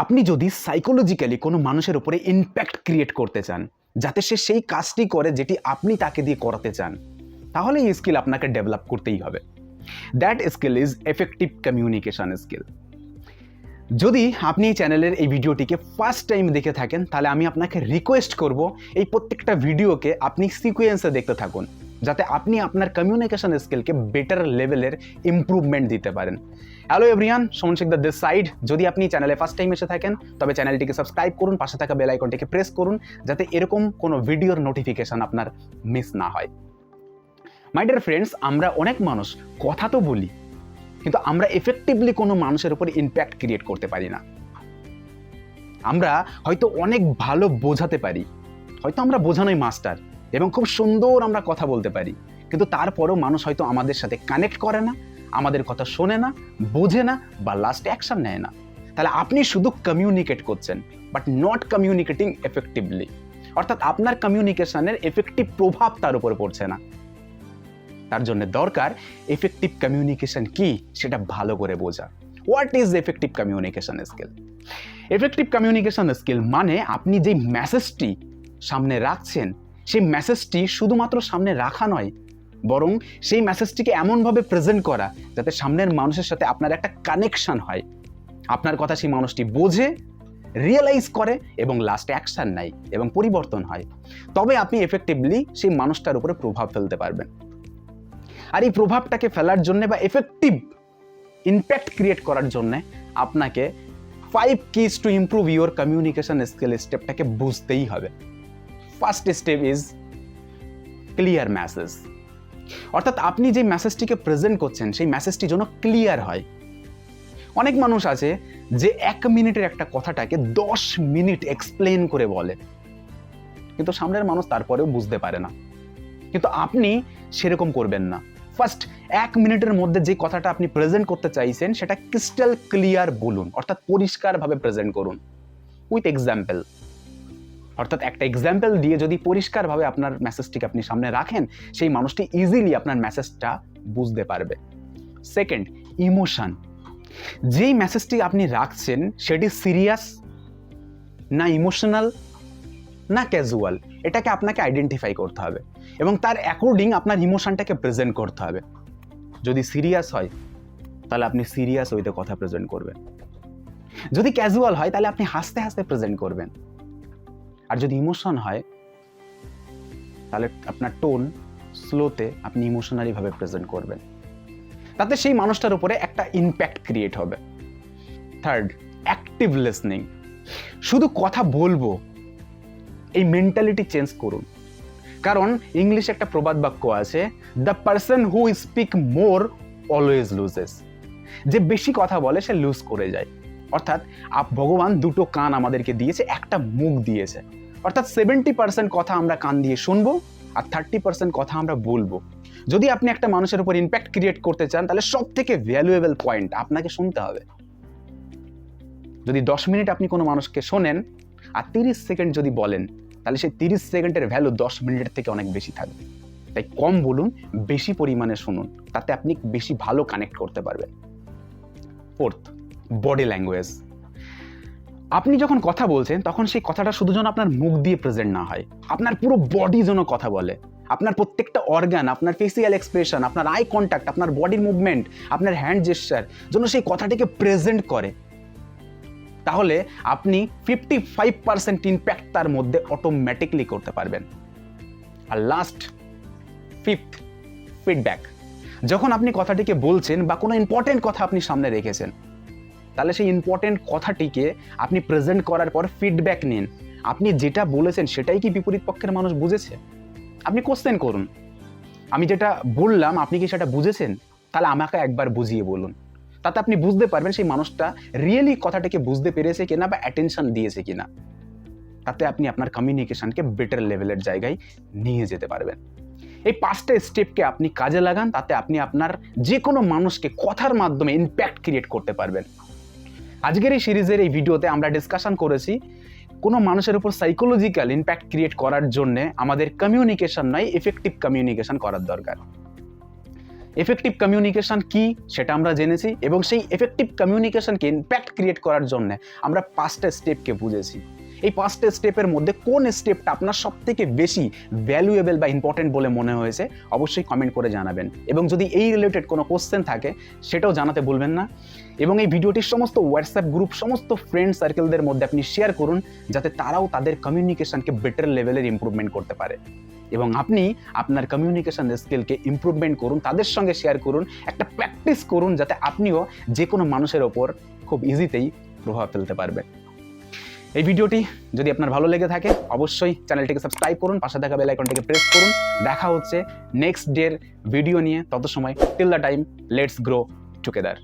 আপনি যদি সাইকোলজিক্যালি কোনো মানুষের উপরে ইম্প্যাক্ট ক্রিয়েট করতে চান, যাতে সে সেই কাজটি করে যেটি আপনি তাকে দিয়ে করাতে চান, তাহলে এই স্কিল আপনাকে ডেভেলপ করতেই হবে। That skill is effective communication skill যদি আপনি এই চ্যানেলের এই ভিডিওটিকে ফার্স্ট টাইম দেখে থাকেন, তাহলে আমি আপনাকে রিকোয়েস্ট করব এই প্রত্যেকটা ভিডিওকে আপনি সিকোয়েন্সে দেখতে থাকুন। যাতে আপনি আপনার কমিউনিকেশন স্কিলকে বেটার লেভেলের ইমপ্রুভমেন্ট দিতে পারেন। Hello everyone Soman Sheikh this side যদি আপনি চ্যানেলে ফার্স্ট টাইম এসে থাকেন, তবে চ্যানেলটিকে সাবস্ক্রাইব করুন, পাশে থাকা বেল আইকনটিকে প্রেস করুন, যাতে এরকম কোনো ভিডিওর নোটিফিকেশন আপনার মিস না হয়। মাই ডিয়ার ফ্রেন্ডস আমরা অনেক মানুষ, কথা তো বলি, কিন্তু আমরা এফেক্টিভলি কোনো মানুষের উপর ইম্প্যাক্ট ক্রিয়েট করতে পারি না। আমরা হয়তো অনেক ভালো বোঝাতে পারি, হয়তো আমরা বোঝানোই মাস্টার এবং খুব সুন্দর আমরা কথা বলতে পারি। কিন্তু তারপরেও মানুষ হয়তো আমাদের সাথে কানেক্ট করে না, আমাদের কথা শোনে না, বোঝে না বা লাস্ট অ্যাকশন নেয় না। তাহলে আপনি শুধু কমিউনিকেট করছেন বাট নট কমিউনিকেটিং এফেক্টিভলি অর্থাৎ আপনার কমিউনিকেশনের এফেক্টিভ প্রভাব তার উপর পড়ছে না। তার জন্য দরকার এফেক্টিভ কমিউনিকেশন কি, সেটা ভালো করে বোঝা। What is effective communication skill effective communication skill মানে আপনি যে মেসেজটি সামনে রাখছেন সেই মেসেজটি শুধুমাত্র সামনে রাখা নয়, বরং সেই মেসেজটিকে এমনভাবে প্রেজেন্ট করা যাতে সামনের মানুষের সাথে আপনার একটা কানেকশন হয়। আপনার কথা সেই মানুষটি বোঝে রিয়েলাইজ করে এবং লাস্টে অ্যাকশন নেয় এবং পরিবর্তন হয়। তবে আপনি এফেক্টিভলি সেই মানুষটার উপরে প্রভাব ফেলতে পারবেন। আর এই প্রভাবটাকে ফেলার জন্যে বা এফেক্টিভ ইম্প্যাক্ট ক্রিয়েট করার জন্যে আপনাকে five keys to improve your communication skill স্টেপটাকে বুঝতেই হবে। First step is clear message অর্থাৎ আপনি যে মেসেজটিকে প্রেজেন্ট করছেন, সেই মেসেজটি যেন ক্লিয়ার হয়। অনেক মানুষ আছে যে এক মিনিটের একটা কথাটাকে দশ মিনিট এক্সপ্লেন করে বলে। কিন্তু সামনের মানুষ তারপরেও বুঝতে পারে না। কিন্তু আপনি সেরকম করবেন না। ফার্স্ট এক মিনিটের মধ্যে যে কথাটা আপনি প্রেজেন্ট করতে চাইছেন, সেটা ক্রিস্টাল ক্লিয়ার বলুন, অর্থাৎ পরিষ্কারভাবে প্রেজেন্ট করুন। উইথ এক্সাম্পল অর্থাৎ একটা এক্সাম্পল দিয়ে যদি পরিষ্কারভাবে আপনার মেসেজটিকে আপনি সামনে রাখেন, সেই মানুষটি ইজিলি আপনার মেসেজটা বুঝতে পারবে। সেকেন্ড ইমোশন যেই মেসেজটি আপনি রাখছেন, সেটি সিরিয়াস না ইমোশনাল না ক্যাজুয়াল এটাকে আপনাকে আইডেন্টিফাই করতে হবে এবং তার অ্যাকর্ডিং আপনার ইমোশনটাকে প্রেজেন্ট করতে হবে। যদি সিরিয়াস হয়, তাহলে আপনি সিরিয়াস ওইতে কথা প্রেজেন্ট করবেন। যদি ক্যাজুয়াল হয়, তাহলে আপনি হাসতে হাসতে প্রেজেন্ট করবেন। আর যদি ইমোশন হয়, তাহলে আপনার টোন স্লোতে আপনি ইমোশনালিভাবে প্রেজেন্ট করবেন। তাতে সেই মানুষটার উপরে একটা ইম্প্যাক্ট ক্রিয়েট হবে। থার্ড অ্যাক্টিভ লিসনিং শুধু কথা বলব, এই মেন্টালিটি চেঞ্জ করুন। কারণ ইংলিশে একটা প্রবাদ বাক্য আছে the person who speak more always loses যে বেশি কথা বলে, সে লুজ করে যায়। অর্থাৎ ভগবান দুটো কান আমাদেরকে দিয়েছে, একটা মুখ দিয়েছে। অর্থাৎ সেভেন্টি পার্সেন্ট কথা আমরা কান দিয়ে শুনব আর থার্টি পার্সেন্ট কথা আমরা বলব। যদি আপনি একটা মানুষের উপর ইম্প্যাক্ট ক্রিয়েট করতে চান, তাহলে সব থেকে ভ্যালুয়েবল পয়েন্ট আপনাকে শুনতে হবে। যদি দশ মিনিট আপনি কোনো মানুষকে শোনেন আর তিরিশ সেকেন্ড যদি বলেন, তাহলে সেই তিরিশ সেকেন্ডের ভ্যালু দশ মিনিটের থেকে অনেক বেশি থাকবে। তাই কম বলুন, বেশি পরিমাণে শুনুন, তাতে আপনি বেশি ভালো কানেক্ট করতে পারবেন। ফোর্থ বডি ল্যাঙ্গুয়েজ আপনি যখন কথা বলছেন, তখন সেই কথাটা শুধু যেন আপনার মুখ দিয়ে প্রেজেন্ট না হয়। আপনার পুরো বডি যেন কথা বলে। আপনার প্রত্যেকটা অর্গান আপনার ফেসিয়াল এক্সপ্রেশন আপনার আই কন্ট্যাক্ট আপনার বডির মুভমেন্ট আপনার হ্যান্ড জেস্টার যেন সেই কথাটিকে প্রেজেন্ট করে। তাহলে আপনি ফিফটি ফাইভ পার্সেন্ট ইম্প্যাক্ট তার মধ্যে অটোমেটিকলি করতে পারবেন। আর লাস্ট ফিফথ ফিডব্যাক যখন আপনি কথাটিকে বলছেন বা কোনো ইম্পর্টেন্ট কথা আপনি সামনে রেখেছেন তাহলে সেই ইম্পর্টেন্ট কথাটিকে আপনি প্রেজেন্ট করার পর ফিডব্যাক নিন। আপনি যেটা বলেছেন সেটাই কি বিপরীত পক্ষের মানুষ বুঝেছে? আপনি কোশ্চেন করুন। আমি যেটা বললাম, আপনি কি সেটা বুঝেছেন? তাহলে আমাকে একবার বুঝিয়ে বলুন। তাতে আপনি বুঝতে পারবেন সেই মানুষটা রিয়েলি কথাটাকে বুঝতে পেরেছে কিনা বা অ্যাটেনশন দিয়েছে কিনা। তাতে আপনি আপনার কমিউনিকেশনকে বেটার লেভেলের জায়গায় নিয়ে যেতে পারবেন। এই পাঁচটা স্টেপকে আপনি কাজে লাগান, তাতে আপনি আপনার যে কোনো মানুষকে কথার মাধ্যমে ইম্প্যাক্ট ক্রিয়েট করতে পারবেন। আজকের এই সিরিজের এই ভিডিওতে আমরা ডিসকাশন করেছি কোনো মানুষের উপর সাইকোলজিক্যাল ইম্প্যাক্ট ক্রিয়েট করার জন্যে আমাদের কমিউনিকেশন নয় এফেক্টিভ কমিউনিকেশন করার দরকার। এফেক্টিভ কমিউনিকেশন কি সেটা আমরা জেনেছি এবং সেই এফেক্টিভ কমিউনিকেশনকে ইম্প্যাক্ট ক্রিয়েট করার জন্য আমরা পাঁচটা স্টেপকে বুঝেছি। এই পাঁচটা স্টেপের মধ্যে কোন স্টেপটা আপনার সব থেকে বেশি ভ্যালুয়েবল বা ইম্পর্টেন্ট বলে মনে হয়েছে, অবশ্যই কমেন্ট করে জানাবেন। এবং যদি এই রিলেটেড কোনো কোশ্চেন থাকে, সেটাও জানাতে ভুলবেন না। এবং এই ভিডিওটির সমস্ত হোয়াটসঅ্যাপ গ্রুপ সমস্ত ফ্রেন্ড সার্কেলদের মধ্যে আপনি শেয়ার করুন, যাতে তারাও তাদের কমিউনিকেশনকে বেটার লেভেলের ইম্প্রুভমেন্ট করতে পারে। এবং আপনি আপনার কমিউনিকেশন স্কিলকে ইম্প্রুভমেন্ট করুন, তাদের সঙ্গে শেয়ার করুন, একটা প্র্যাকটিস করুন, যাতে আপনিও যে কোনো মানুষের ওপর খুব ইজিতেই প্রভাব ফেলতে পারবেন। এই ভিডিওটি যদি আপনার ভালো লেগে থাকে, অবশ্যই চ্যানেলটিকে সাবস্ক্রাইব করুন, পাশে থাকা বেল আইকনটিকে প্রেস করুন। দেখা হচ্ছে নেক্সট ডের ভিডিও নিয়ে, তত সময় till the time let's grow together